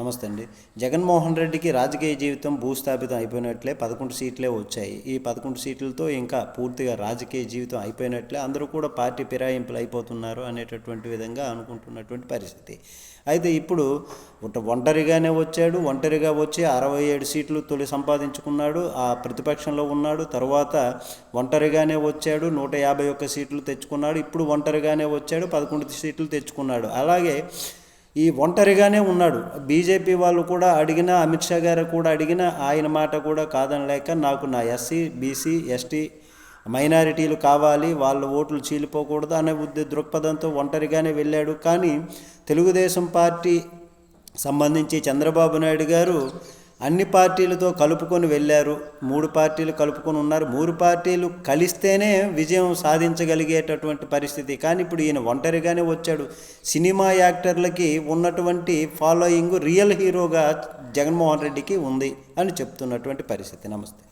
నమస్తే అండి. జగన్మోహన్ రెడ్డికి రాజకీయ జీవితం భూస్థాపితం అయిపోయినట్లే పదకొండు సీట్లే వచ్చాయి. ఈ పదకొండు సీట్లతో ఇంకా పూర్తిగా రాజకీయ జీవితం అయిపోయినట్లే అందరూ కూడా పార్టీ ఫిరాయింపులు అయిపోతున్నారు అనేటటువంటి విధంగా అనుకుంటున్నటువంటి పరిస్థితి. అయితే ఇప్పుడు ఒంటరిగానే వచ్చాడు ఒంటరిగా వచ్చి అరవై ఏడు సీట్లు తొలి సంపాదించుకున్నాడు ఆ ప్రతిపక్షంలో ఉన్నాడు తర్వాత ఒంటరిగానే వచ్చాడు నూట యాభై ఒక్క సీట్లు తెచ్చుకున్నాడు ఇప్పుడు ఒంటరిగానే వచ్చాడు పదకొండు సీట్లు తెచ్చుకున్నాడు. అలాగే ఈ ఒంటరిగానే ఉన్నాడు. బీజేపీ వాళ్ళు కూడా అడిగినా అమిత్ షా గారు కూడా అడిగినా ఆయన మాట కూడా కాదనలేక నాకు నా ఎస్సీ బీసీ ఎస్టీ మైనారిటీలు కావాలి వాళ్ళ ఓట్లు చీలిపోకూడదు అనే ఉద్ద దృక్పథంతో ఒంటరిగానే వెళ్ళాడు. కానీ తెలుగుదేశం పార్టీ సంబంధించి చంద్రబాబు నాయుడు గారు అన్ని పార్టీలతో కలుపుకొని వెళ్ళారు మూడు పార్టీలు కలుపుకొని ఉన్నారు. మూడు పార్టీలు కలిస్తేనే విజయం సాధించగలిగేటటువంటి పరిస్థితి. కానీ ఇప్పుడు ఈయన ఒంటరిగానే వచ్చాడు. సినిమా యాక్టర్లకి ఉన్నటువంటి ఫాలోయింగ్ రియల్ హీరోగా జగన్మోహన్ రెడ్డికి ఉంది అని చెప్తున్నటువంటి పరిస్థితి. నమస్తే.